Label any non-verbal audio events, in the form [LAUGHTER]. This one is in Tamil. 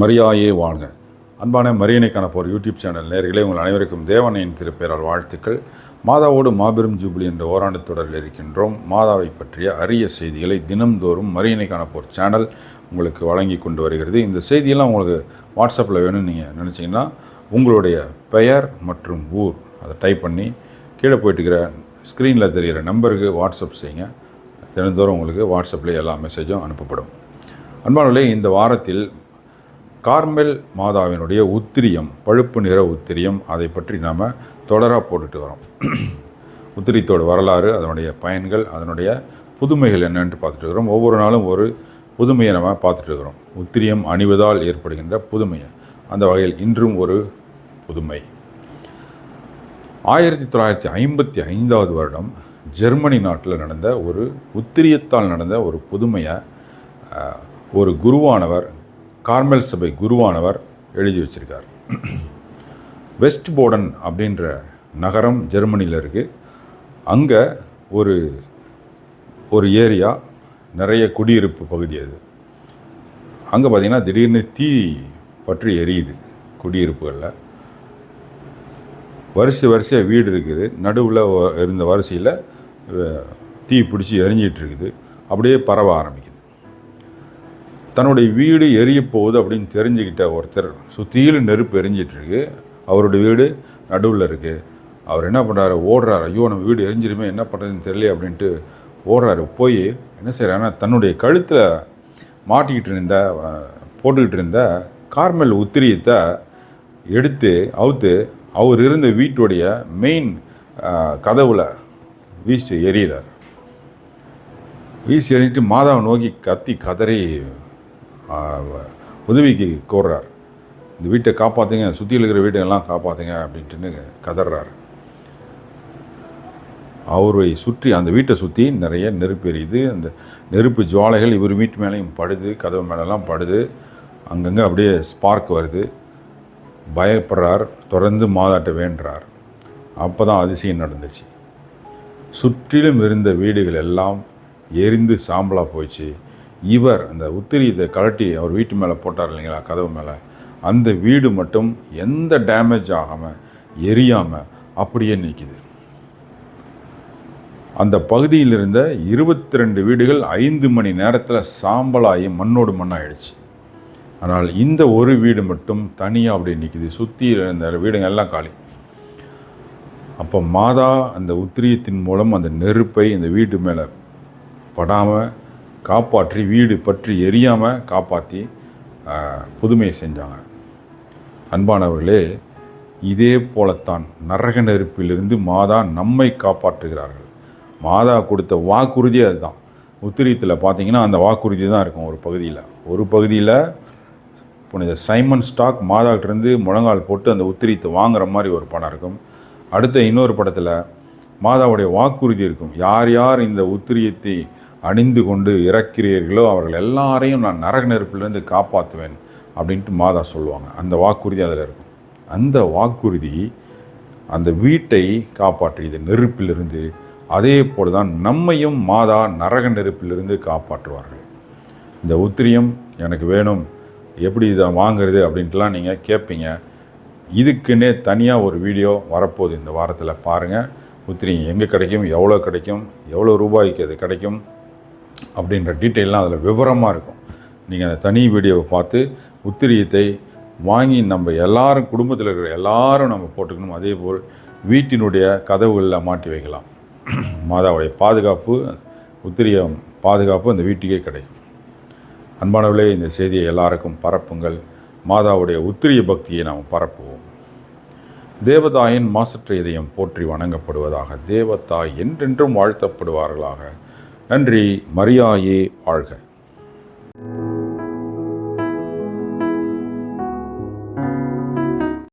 மரியாயே வாழ்க. அன்பான மரியணைக்கான போர் யூடியூப் சேனல் நேர்களே உங்கள் அனைவருக்கும் தேவனையின் திருப்பெயரால் வாழ்த்துக்கள். மாதாவோடு மாபெரும் ஜூபிலி என்ற ஓராண்டு தொடரில் இருக்கின்றோம். மாதாவை பற்றிய அரிய செய்திகளை தினம்தோறும் மரியணைக்கான போர் சேனல் உங்களுக்கு வழங்கி கொண்டு வருகிறது. இந்த செய்தியெல்லாம் உங்களுக்கு வாட்ஸ்அப்பில் வேணும்னு நீங்கள் நினச்சிங்கன்னா உங்களுடைய பெயர் மற்றும் ஊர் அதை டைப் பண்ணி கீழே போயிட்டு இருக்கிற ஸ்க்ரீனில் தெரிகிற நம்பருக்கு வாட்ஸ்அப் செய்யுங்க. தினந்தோறும் உங்களுக்கு வாட்ஸ்அப்பில் எல்லா மெசேஜும் அனுப்பப்படும். அன்பானவர்களே இந்த வாரத்தில் கார்மெல் மாதாவினுடைய உத்திரியம் பழுப்பு நிற உத்திரியம் அதை பற்றி நாம் தொடராக போட்டுட்டு வரோம். [CLEARS THROAT] உத்திரியத்தோட வரலாறு அதனுடைய பயன்கள் அதனுடைய புதுமைகள் என்னென்று பார்த்துட்டு இருக்கிறோம். ஒவ்வொரு நாளும் ஒரு புதுமையை நம்ம பார்த்துட்டு இருக்கிறோம். உத்திரியம் அணிவதால் ஏற்படுகின்ற புதுமையை. அந்த வகையில் இன்றும் ஒரு புதுமை. ஆயிரத்தி தொள்ளாயிரத்தி ஐம்பத்தி ஐந்தாவது வருடம் ஜெர்மனி நாட்டில் நடந்த ஒரு உத்திரியத்தால் நடந்த ஒரு புதுமையை ஒரு குருவானவர் கார்மெல் சபை குருவானவர் எழுதி வச்சிருக்கார். வெஸ்ட் போர்டன் அப்படின்ற நகரம் ஜெர்மனியில் இருக்குது அங்கே ஒரு ஒரு ஏரியா நிறைய குடியிருப்பு பகுதி அது. அங்கே பார்த்திங்கன்னா திடீர்னு தீ பற்றி எரியுது குடியிருப்புகளில். வரிசை வரிசையாக வீடு இருக்குது. நடுவில் இருந்த வரிசையில் தீ பிடிச்சி எரிஞ்சிகிட்டு இருக்குது. அப்படியே பரவ ஆரம்பிக்கும் தன்னுடைய வீடு எரிய போகுது அப்படின்னு தெரிஞ்சுக்கிட்ட ஒருத்தர் சுற்றியில் நெருப்பு எரிஞ்சிட்ருக்கு. அவருடைய வீடு நடுவில் இருக்குது அவர் என்ன பண்ணுறாரு ஓடுறாரு. ஐயோ நம்ம வீடு எரிஞ்சிருமே என்ன பண்ணுறதுன்னு தெரியல அப்படின்ட்டு ஓடுறாரு. போய் என்ன செய்கிறாருன்னா தன்னுடைய கழுத்தில் மாட்டிக்கிட்டு இருந்த போட்டுக்கிட்டு இருந்த கார்மல் உத்திரியத்தை எடுத்து அவுத்து அவர் இருந்த வீட்டுடைய மெயின் கதவுல வீசி எறிகிறார். வீசி எறிஞ்சிட்டு மாதாவை நோக்கி கத்தி கதறி உதவிக்கு கோர்றார். இந்த வீட்டை காப்பாற்றுங்க சுற்றியில் இருக்கிற வீட்டையெல்லாம் காப்பாற்றுங்க அப்படின்ட்டுன்னு கதறார் அவரை சுற்றி அந்த வீட்டை சுற்றி நிறைய நெருப்பு எரியுது. அந்த நெருப்பு ஜுவாலைகள் இவர் வீட்டு மேலேயும் படுது கதவு மேலெல்லாம் படுது. அங்கங்கே அப்படியே ஸ்பார்க் வருது. பயப்படுறார் தொடர்ந்து மாதாட்ட வேண்டுறார். அப்போ தான் அதிசயம் நடந்துச்சு. சுற்றிலும் இருந்த வீடுகள் எல்லாம் எரிந்து சாம்பலாக போயிடுச்சு. இவர் அந்த உத்திரியத்தை கழட்டி அவர் வீட்டு மேலே போட்டார் இல்லைங்களா கதவு மேலே. அந்த வீடு மட்டும் எந்த டேமேஜ் ஆகாமல் எரியாமல் அப்படியே நிற்கிது அந்த பகுதியில் இருந்த இருபத்தி ரெண்டு வீடுகள் ஐந்து மணி நேரத்தில் சாம்பலாகி மண்ணோடு மண்ணாயிடுச்சு. ஆனால் இந்த ஒரு வீடு மட்டும் தனியாக அப்படியே நிற்கிது சுற்றி இருந்த வீடுங்க எல்லாம் காலி. அப்போ மாதா அந்த உத்திரியத்தின் மூலம் அந்த நெருப்பை இந்த வீட்டு மேலே படாமல் காப்பாற்றி வீடு பற்றி எரியாமல் காப்பாற்றி புதுமையை செஞ்சாங்க. அன்பானவர்களே இதே போலத்தான் நரக நெருப்பிலிருந்து மாதா நம்மை காப்பாற்றுகிறார்கள். மாதா கொடுத்த வாக்குறுதி அதுதான். உத்திரியத்தில் பார்த்தீங்கன்னா அந்த வாக்குறுதி தான் இருக்கும் ஒரு பகுதியில். ஒரு பகுதியில் புனித சைமன் ஸ்டாக் மாதாக்கிட்டேருந்து முழங்கால் போட்டு அந்த உத்திரியத்தை வாங்குற மாதிரி ஒரு படம் இருக்கும். அடுத்த இன்னொரு படத்தில் மாதாவுடைய வாக்குறுதி இருக்கும். யார் யார் இந்த உத்திரியத்தை அணிந்து கொண்டு இறக்கிறீர்களோ அவர்கள் எல்லாரையும் நான் நரக நெருப்பிலிருந்து காப்பாற்றுவேன் அப்படின்ட்டு மாதா சொல்லுவாங்க. அந்த வாக்குறுதி அதில் இருக்கும். அந்த வாக்குறுதி அந்த வீட்டை காப்பாற்றியது நெருப்பிலிருந்து அதே போல தான் நம்மையும் மாதா நரக நெருப்பிலிருந்து காப்பாற்றுவார்கள். இந்த உத்திரியம் எனக்கு வேணும் எப்படி இதை வாங்குறது அப்படின்ட்டுலாம் நீங்கள் கேட்பீங்க. இதுக்குன்னே தனியாக ஒரு வீடியோ வரப்போகுது இந்த வாரத்தில் பாருங்கள் உத்திரியம் எங்கே கிடைக்கும் எவ்வளோ கிடைக்கும் எவ்வளோ ரூபாய்க்கு அது கிடைக்கும் அப்படின்ற டீட்டெயிலாம் அதில் விவரமாக இருக்கும். நீங்கள் அந்த தனி வீடியோவை பார்த்து உத்திரியத்தை வாங்கி நம்ம எல்லாரும் குடும்பத்தில் இருக்கிற எல்லாரும் நம்ம போட்டுக்கணும். அதே போல் வீட்டினுடைய கதவுகளில் மாட்டி வைக்கலாம். மாதாவுடைய பாதுகாப்பு உத்திரியம் பாதுகாப்பு அந்த வீட்டுக்கே கிடைக்கும். அன்பானவர்களே இந்த செய்தியை எல்லாருக்கும் பரப்புங்கள். மாதாவுடைய உத்திரிய பக்தியை நாம் பரப்புவோம். தேவதாயின் மாசற்ற இதயம் போற்றி வணங்கப்படுவதாக தேவதாய் என்றென்றும் வாழ்த்தப்படுவார்களாக. நன்றி மரியாயே வாழ்க.